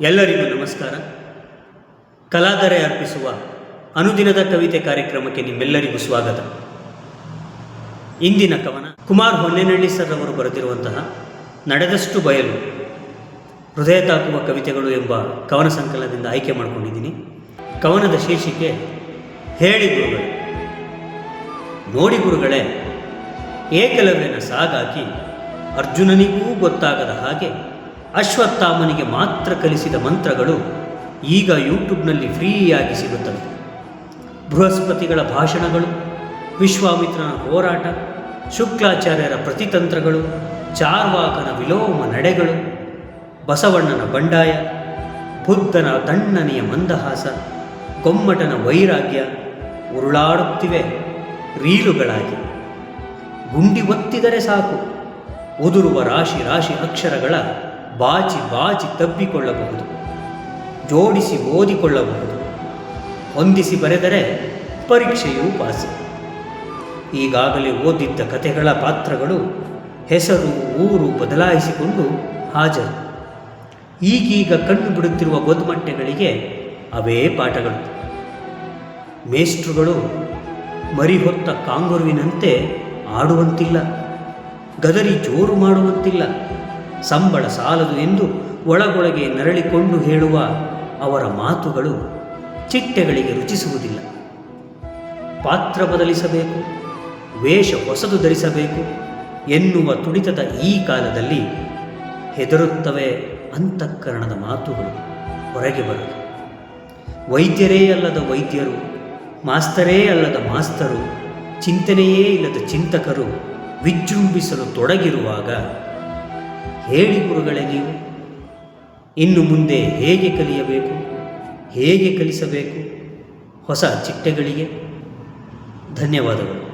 ಎಲ್ಲರಿಗೂ ನಮಸ್ಕಾರ. ಕಲಾದರೆ ಅರ್ಪಿಸುವ ಅನುದಿನದ ಕವಿತೆ ಕಾರ್ಯಕ್ರಮಕ್ಕೆ ನಿಮ್ಮೆಲ್ಲರಿಗೂ ಸ್ವಾಗತ. ಇಂದಿನ ಕವನ ಕುಮಾರ್ ಹೊನ್ನೆನಳ್ಳಿ ಸರ್ ಅವರು ಬರೆದಿರುವಂತಹ ನಡೆದಷ್ಟು ಬಯಲು ಹೃದಯ ತಾಕುವ ಕವಿತೆಗಳು ಎಂಬ ಕವನ ಸಂಕಲನದಿಂದ ಆಯ್ಕೆ ಮಾಡಿಕೊಂಡಿದ್ದೀನಿ. ಕವನದ ಶೀರ್ಷಿಕೆ ಹೇಳಿ ಗುರುಗಳೇ. ನೋಡಿ ಗುರುಗಳೇ, ಏಕಲವ್ಯನ ಸಾಗಾಕಿ ಅರ್ಜುನನಿಗೂ ಗೊತ್ತಾಗದ ಹಾಗೆ ಅಶ್ವತ್ಥಾಮನಿಗೆ ಮಾತ್ರ ಕಲಿಸಿದ ಮಂತ್ರಗಳು ಈಗ ಯೂಟ್ಯೂಬ್ನಲ್ಲಿ ಫ್ರೀಯಾಗಿ ಸಿಗುತ್ತವೆ. ಬೃಹಸ್ಪತಿಗಳ ಭಾಷಣಗಳು, ವಿಶ್ವಾಮಿತ್ರನ ಹೋರಾಟ, ಶುಕ್ಲಾಚಾರ್ಯರ ಪ್ರತಿತಂತ್ರಗಳು, ಚಾರ್ವಾಕನ ವಿಲೋಮ ನಡೆಗಳು, ಬಸವಣ್ಣನ ಬಂಡಾಯ, ಬುದ್ಧನ ತಣ್ಣನೆಯ ಮಂದಹಾಸ, ಗೊಮ್ಮಟನ ವೈರಾಗ್ಯ ಉರುಳಾಡುತ್ತಿವೆ, ರೀಲುಗಳಾಗಿ. ಗುಂಡಿ ಒತ್ತಿದರೆ ಸಾಕು, ಉದುರುವ ರಾಶಿ ರಾಶಿ ಅಕ್ಷರಗಳ ಬಾಚಿ ಬಾಚಿ ತಬ್ಬಿಕೊಳ್ಳಬಹುದು, ಜೋಡಿಸಿ ಓದಿಕೊಳ್ಳಬಹುದು, ಹೊಂದಿಸಿ ಬರೆದರೆ ಪರೀಕ್ಷೆಯೂ ಪಾಸು. ಈಗಾಗಲೇ ಓದಿದ್ದ ಕಥೆಗಳ ಪಾತ್ರಗಳು ಹೆಸರು, ಊರು ಬದಲಾಯಿಸಿಕೊಂಡು ಹಾಜರು. ಈಗೀಗ ಕಣ್ಣು ಬಿಡುತ್ತಿರುವ ಗೊದ್ಮಟ್ಟೆಗಳಿಗೆ ಅವೇ ಪಾಠಗಳು. ಮೇಷ್ಟ್ರುಗಳು ಮರಿಹೊತ್ತ ಕಾಂಗುರುವಿನಂತೆ ಆಡುವಂತಿಲ್ಲ, ಗದರಿ ಜೋರು ಮಾಡುವಂತಿಲ್ಲ. ಸಂಬಳ ಸಾಲದು ಎಂದು ಒಳಗೊಳಗೆ ನರಳಿಕೊಂಡು ಹೇಳುವ ಅವರ ಮಾತುಗಳು ಚಿಟ್ಟೆಗಳಿಗೆ ರುಚಿಸುವುದಿಲ್ಲ. ಪಾತ್ರ ಬದಲಿಸಬೇಕು, ವೇಷ ಹೊಸದು ಧರಿಸಬೇಕು ಎನ್ನುವ ತುಡಿತದ ಈ ಕಾಲದಲ್ಲಿ ಹೆದರುತ್ತವೆ ಅಂತಃಕರಣದ ಮಾತುಗಳು ಹೊರಗೆ ಬರಲು ವೈದ್ಯರೇ ಅಲ್ಲದ ವೈದ್ಯರು, ಮಾಸ್ತರೇ ಅಲ್ಲದ ಮಾಸ್ತರು, ಚಿಂತನೆಯೇ ಇಲ್ಲದ ಚಿಂತಕರು ವಿಜೃಂಭಿಸಲು ತೊಡಗಿರುವಾಗ ಹೇಳಿ ಗುರುಗಳೇ ನೀವು. ಇನ್ನು ಮುಂದೆ ಹೇಗೆ ಕಲಿಯಬೇಕು ಹೇಗೆ ಕಲಿಸಬೇಕು ಹೊಸ ಚಿಟ್ಟೆಗಳಿಗೆ ಧನ್ಯವಾದಗಳು.